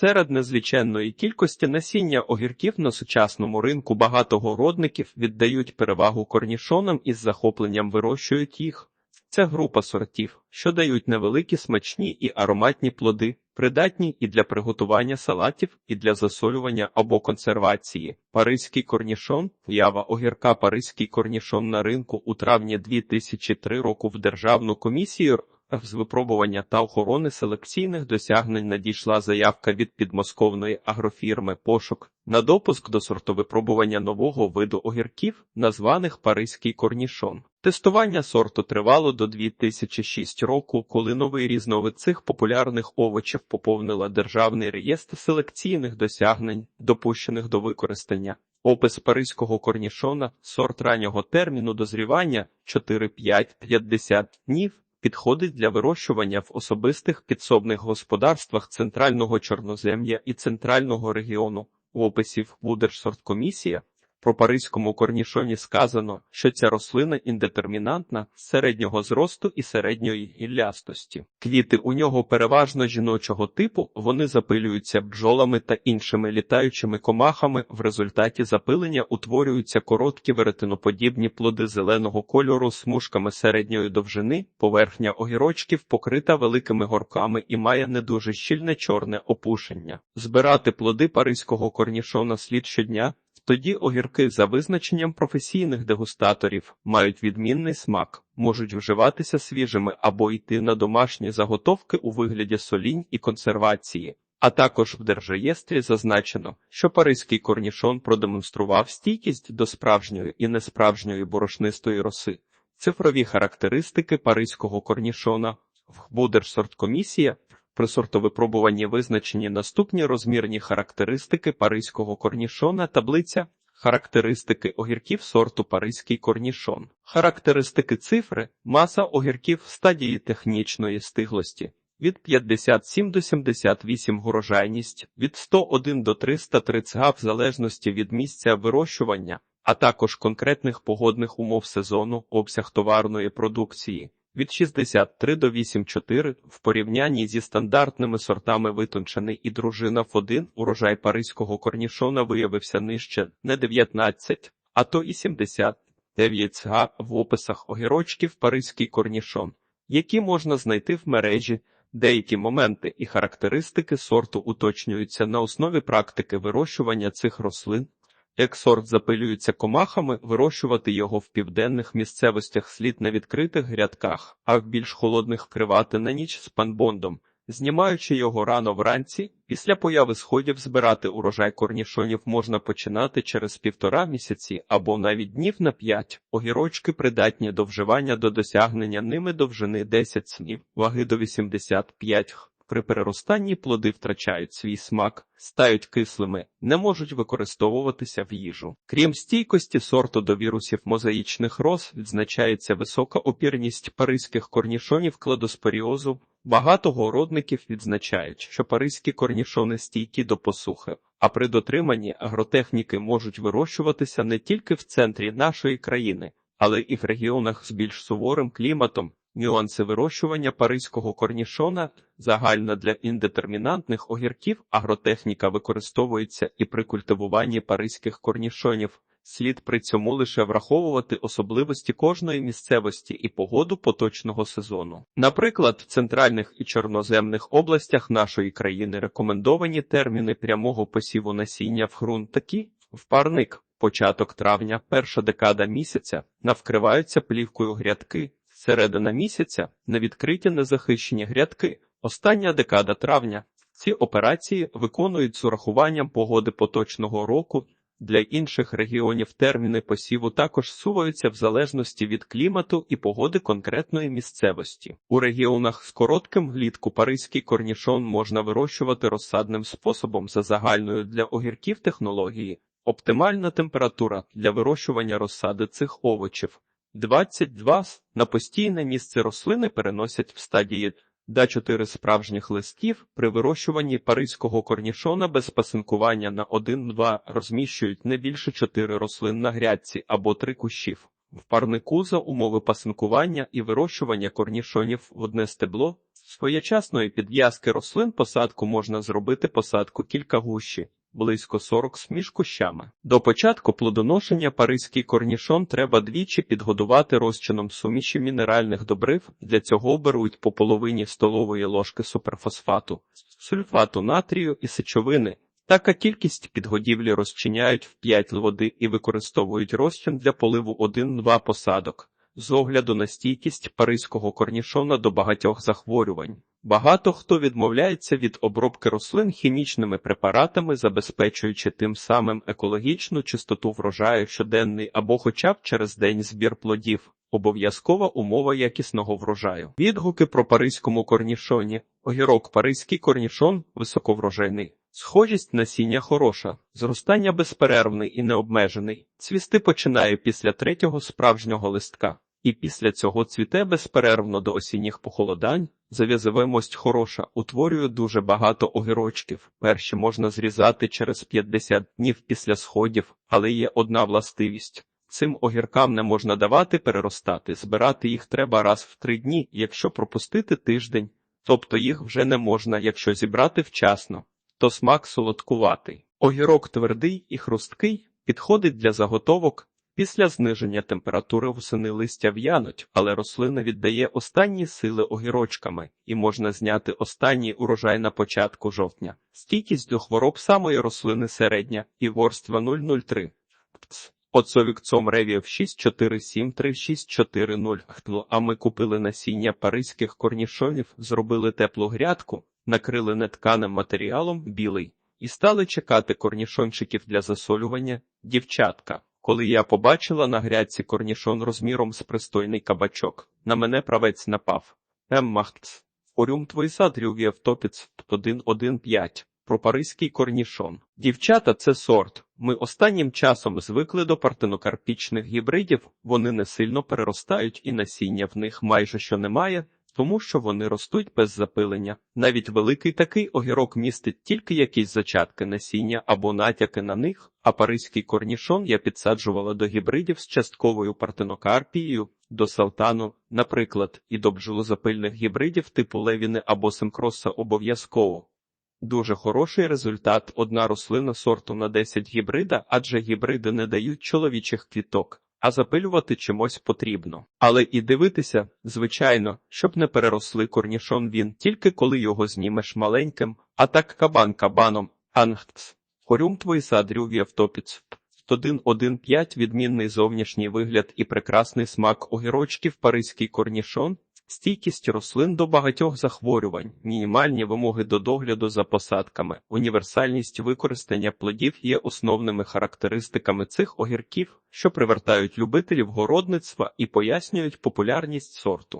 Серед незліченної кількості насіння огірків на сучасному ринку багато городників віддають перевагу корнішонам і з захопленням вирощують їх. Це група сортів, що дають невеликі смачні і ароматні плоди, придатні і для приготування салатів, і для засолювання або консервації. Паризький корнішон, поява огірка Паризький корнішон на ринку у травні 2003 року в Державну комісію з випробування та охорони селекційних досягнень надійшла заявка від підмосковної агрофірми Пошук на допуск до сортовипробування нового виду огірків, названих Паризький корнішон. Тестування сорту тривало до 2006 року, коли новий різновид цих популярних овочів поповнила Державний реєстр селекційних досягнень, допущених до використання. Опис паризького корнішона, сорт раннього терміну дозрівання 4-5-50 днів, підходить для вирощування в особистих підсобних господарствах центрального чорнозем'я і центрального регіону. У описі в Будержсорткомісія про паризькому корнішоні сказано, що ця рослина індетермінантна, середнього зросту і середньої гіллястості. Квіти у нього переважно жіночого типу, вони запилюються бджолами та іншими літаючими комахами. В результаті запилення утворюються короткі веретиноподібні плоди зеленого кольору з смужками середньої довжини, поверхня огірочків покрита великими горками і має не дуже щільне чорне опушення. Збирати плоди паризького корнішона слід щодня. Тоді огірки за визначенням професійних дегустаторів мають відмінний смак, можуть вживатися свіжими або йти на домашні заготовки у вигляді солінь і консервації. А також в держреєстрі зазначено, що паризький корнішон продемонстрував стійкість до справжньої і несправжньої борошнистої роси. Цифрові характеристики паризького корнішона в Будержсорткомісія при сортовипробуванні визначені наступні розмірні характеристики паризького корнішона таблиця. Характеристики огірків сорту Паризький корнішон. Характеристики цифри маса огірків в стадії технічної стиглості від 57 до 78 урожайність, від 101 до 330 га в залежності від місця вирощування, а також конкретних погодних умов сезону, обсяг товарної продукції від 63 до 8,4 в порівнянні зі стандартними сортами витончений і дружина в 1 урожай паризького корнішона виявився нижче не 19, а то і 79 га в описах огірочків паризький корнішон, які можна знайти в мережі. Деякі моменти і характеристики сорту уточнюються на основі практики вирощування цих рослин. Як сорт запилюється комахами, вирощувати його в південних місцевостях слід на відкритих грядках, а в більш холодних вкривати на ніч з панбондом, знімаючи його рано вранці. Після появи сходів збирати урожай корнішонів можна починати через півтора місяці або навіть днів на п'ять. Огірочки придатні до вживання до досягнення ними довжини 10 снів, ваги до 85 х. При переростанні плоди втрачають свій смак, стають кислими, не можуть використовуватися в їжу. Крім стійкості сорту до вірусів мозаїчних роз, відзначається висока опірність паризьких корнішонів кладоспоріозу. Багато городників відзначають, що паризькі корнішони стійкі до посухи, а при дотриманні агротехніки можуть вирощуватися не тільки в центрі нашої країни, але і в регіонах з більш суворим кліматом. Нюанси вирощування паризького корнішона загально для індетермінантних огірків агротехніка використовується і при культивуванні паризьких корнішонів. Слід при цьому лише враховувати особливості кожної місцевості і погоду поточного сезону. Наприклад, в центральних і чорноземних областях нашої країни рекомендовані терміни прямого посіву насіння в ґрунт такі в парник, початок травня, перша декада місяця, навкриваються плівкою грядки. Середина місяця на відкриті незахищені грядки, остання декада травня. Ці операції виконують з урахуванням погоди поточного року. Для інших регіонів терміни посіву також суваються в залежності від клімату і погоди конкретної місцевості. У регіонах з коротким влітку паризький корнішон можна вирощувати розсадним способом за загальною для огірків технології. Оптимальна температура для вирощування розсади цих овочів 22 на постійне місце рослини переносять в стадії до 4 справжніх листів при вирощуванні паризького корнішона без пасинкування на 1-2 розміщують не більше 4 рослин на грядці або 3 кущів. В парнику за умови пасинкування і вирощування корнішонів в одне стебло Своєчасної підв'язки рослин посадку можна зробити посадку кілька гущі, близько 40 між кущами. До початку плодоношення паризький корнішон треба двічі підгодувати розчином суміші мінеральних добрив. Для цього беруть по половині столової ложки суперфосфату, сульфату натрію і сечовини. Така кількість підгодівлі розчиняють в 5 води і використовують розчин для поливу 1-2 посадок. З огляду на стійкість паризького корнішона до багатьох захворювань. Багато хто відмовляється від обробки рослин хімічними препаратами, забезпечуючи тим самим екологічну чистоту врожаю щоденний або хоча б через день збір плодів. Обов'язкова умова якісного врожаю. Відгуки про паризькому корнішоні. Огірок паризький корнішон високоврожайний. Схожість насіння хороша, зростання безперервний і необмежений. Цвісти починає після третього справжнього листка. І після цього цвіте безперервно до осінніх похолодань. Зав'язовимость хороша, утворює дуже багато огірочків. Перші можна зрізати через 50 днів після сходів, але є одна властивість. Цим огіркам не можна давати переростати, збирати їх треба раз в три дні, якщо пропустити тиждень, тобто їх вже не можна, якщо зібрати вчасно, то смак солодкуватий. Огірок твердий і хрусткий, підходить для заготовок. Після зниження температури восени листя в'януть, але рослина віддає останні сили огірочками і можна зняти останній урожай на початку жовтня. Стійкість до хвороб самої рослини середня і ворства 003. Оцовікцом ревів 6473640. А ми купили насіння паризьких корнішонів, зробили теплу грядку, накрили нетканим матеріалом білий і стали чекати корнішончиків для засолювання. Дівчатка. Коли я побачила на грядці корнішон розміром з пристойний кабачок, на мене правець напав. Еммахтс. Орюм твой сад рювєв топіц 1.1.5. Про паризький корнішон. Дівчата це сорт. Ми останнім часом звикли до партенокарпічних гібридів, вони не сильно переростають і насіння в них майже що немає, тому що вони ростуть без запилення. Навіть великий такий огірок містить тільки якісь зачатки насіння або натяки на них, а паризький корнішон я підсаджувала до гібридів з частковою партенокарпією, до салтану, наприклад, і до бджолозапильних гібридів типу левіни або симкроса обов'язково. Дуже хороший результат одна рослина сорту на 10 гібрида, адже гібриди не дають чоловічих квіток, а запилювати чимось потрібно. Але і дивитися, звичайно, щоб не переросли корнішон він, тільки коли його знімеш маленьким, а так кабан кабаном, ангтс. Хорюм твої садрю один 1.1.5 відмінний зовнішній вигляд і прекрасний смак огірочків паризький корнішон, стійкість рослин до багатьох захворювань, мінімальні вимоги до догляду за посадками, універсальність використання плодів є основними характеристиками цих огірків, що привертають любителів городництва і пояснюють популярність сорту.